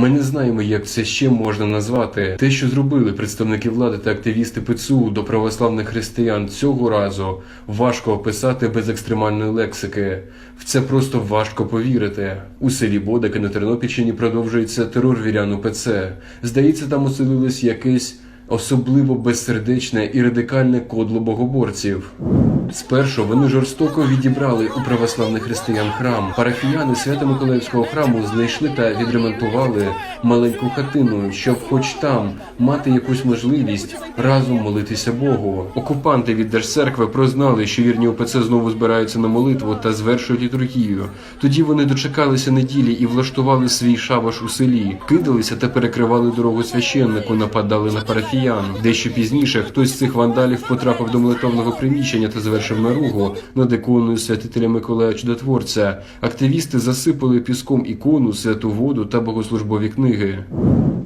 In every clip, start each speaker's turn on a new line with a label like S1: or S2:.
S1: Ми не знаємо, як це ще можна назвати. Те, що зробили представники влади та активісти ПЦУ до православних християн цього разу, важко описати без екстремальної лексики. В це просто важко повірити. У селі Бодики на Тернопільщині продовжується терор вірян УПЦ. Здається, там оселилось якесь особливо безсердечне і радикальне кодло богоборців. Спершу вони жорстоко відібрали у православних християн храм. Парафіяни Свято-Миколаївського храму знайшли та відремонтували маленьку хатину, щоб хоч там мати якусь можливість разом молитися Богу. Окупанти від держцеркви прознали, що вірні ОПЦ знову збираються на молитву та звершують літургію. Тоді вони дочекалися неділі і влаштували свій шабаш у селі, кидалися та перекривали дорогу священнику, нападали на парафіян. Дещо пізніше хтось з цих вандалів потрапив до молитовного приміщення та звершив наругу над іконою святителя Миколая Чудотворця. Активісти засипали піском ікону, святу воду та богослужбові книги.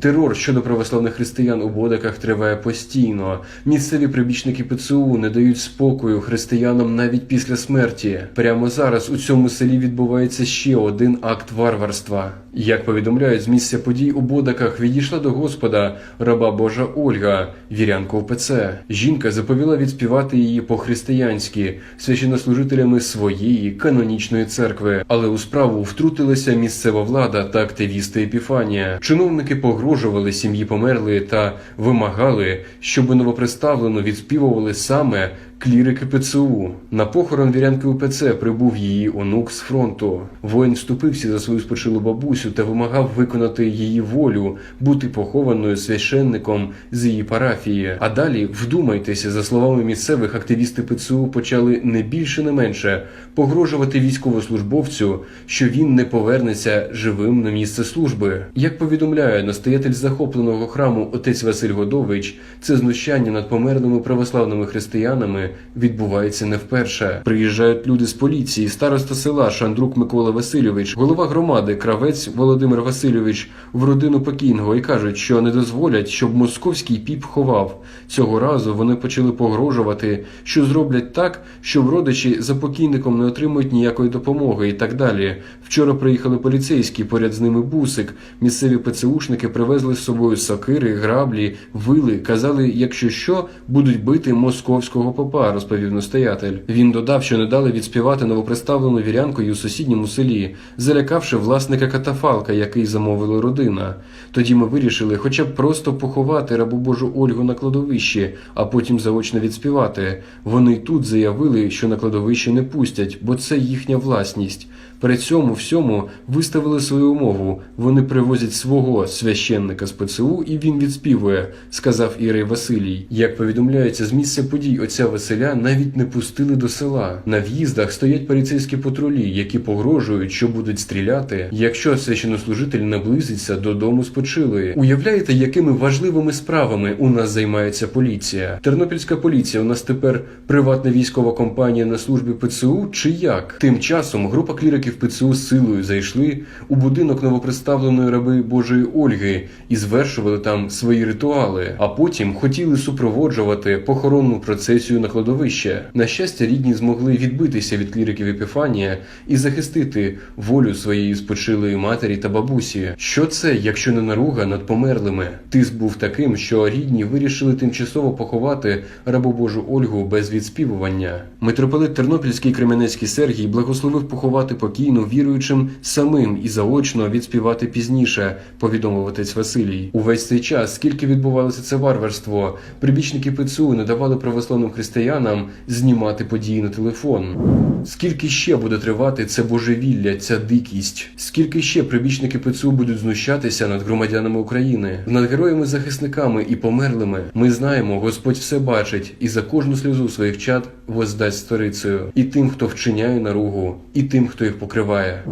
S1: Терор щодо православних християн у Бодаках триває постійно. Місцеві прибічники ПЦУ не дають спокою християнам навіть після смерті. Прямо зараз у цьому селі відбувається ще один акт варварства. Як повідомляють з місця подій у Бодаках, відійшла до Господа раба Божа Ольга, вірянка УПЦ. Жінка заповіла відспівати її по-християнськи священнослужителями своєї канонічної церкви. Але у справу втрутилася місцева влада та активісти Епіфанія. Чиновники погрожували сім'ї померлої та вимагали, щоб новоприставлену відспівували саме клірики ПЦУ. На похорон вірянки УПЦ прибув її онук з фронту. Воїн вступився за свою спочилу бабусю та вимагав виконати її волю, бути похованою священником з її парафії. А далі вдумайтеся, за словами місцевих, активісти ПЦУ почали не більше, не менше погрожувати військовослужбовцю, що він не повернеться живим на місце служби. Як повідомляє настоятель захопленого храму отець Василь Годович, це знущання над померлими православними християнами відбувається не вперше. Приїжджають люди з поліції, староста села Шандрук Микола Васильович, голова громади Кравець Володимир Васильович в родину покійного і кажуть, що не дозволять, щоб московський піп ховав. Цього разу вони почали погрожувати, що зроблять так, що родичі за покійником не отримують ніякої допомоги і так далі. Вчора приїхали поліцейські, поряд з ними бусик. Місцеві ПЦУшники привезли з собою сокири, граблі, вили. Казали, якщо що, будуть бити московського попа, розповів настоятель. Він додав, що не дали відспівати новоприставлену вірянкою у сусідньому селі, залякавши власника катафалка, який замовила родина. Тоді ми вирішили, хоча б просто поховати рабу Божу Ольгу на кладовищі, а потім заочно відспівати. Вони тут заявили, що на кладовище не пустять, бо це їхня власність. При цьому всьому виставили свою умову. Вони привозять свого священника з ПЦУ, і він відспівує, сказав Ірей Василій. Як повідомляється з місця подій, оця отця Василя навіть не пустили до села. На в'їздах стоять поліцейські патрулі, які погрожують, що будуть стріляти, якщо священнослужитель наблизиться додому спочилої. Уявляєте, якими важливими справами у нас займається поліція? Тернопільська поліція у нас тепер приватна військова компанія на службі ПЦУ чи як? Тим часом група кліриків ПЦУ силою зайшли у будинок новоприставленої раби Божої Ольги і звершували там свої ритуали, а потім хотіли супроводжувати похоронну процесію на кладовище. На щастя, рідні змогли відбитися від кліриків Епіфанія і захистити волю своєї спочилої матері та бабусі. Що це, якщо не наруга над померлими? Тиск був таким, що рідні вирішили тимчасово поховати рабу Божу Ольгу без відспівування. Митрополит Тернопільський Кременецький Сергій благословив поховати покійну віруючим самим і заочно відспівати пізніше, повідомив отець Василій. Увесь цей час, скільки відбувалося це варварство, прибічники ПЦУ не давали православним християнам знімати події на телефон. Скільки ще буде тривати це божевілля, ця дикість? Скільки ще прибічники ПЦУ будуть знущатися над громадянами України, над героями-захисниками і померлими? Ми знаємо, Господь все бачить і за кожну сльозу своїх чад воздасть сторицею, і тим, хто вчиняє наругу, і тим, хто їх покриває.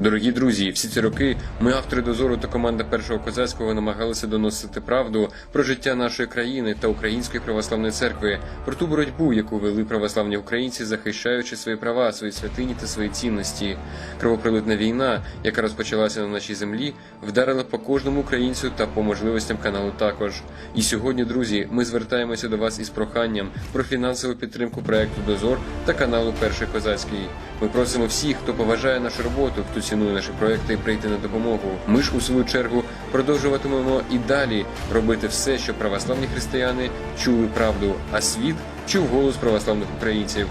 S1: Дорогі друзі, всі ці роки ми, автори дозору та команда першого козацького, намагалися доносити правду про життя нашої країни та української православної церкви, про ту боротьбу, яку вели православні українці, захищаючи свої права, свої святині та свої цінності. Кровопролитна війна, яка розпочалася на нашій землі, вдарила по кожному українцю та по можливостям каналу також. І сьогодні, друзі, ми звертаємося до вас із проханням про фінансову підтримку проекту проекту Дозор та каналу Перший Козацький. Ми просимо всіх, хто поважає нашу роботу, хто цінує наші проекти, прийти на допомогу. Ми ж у свою чергу продовжуватимемо і далі робити все, щоб православні християни чули правду, а світ чув голос православних українців.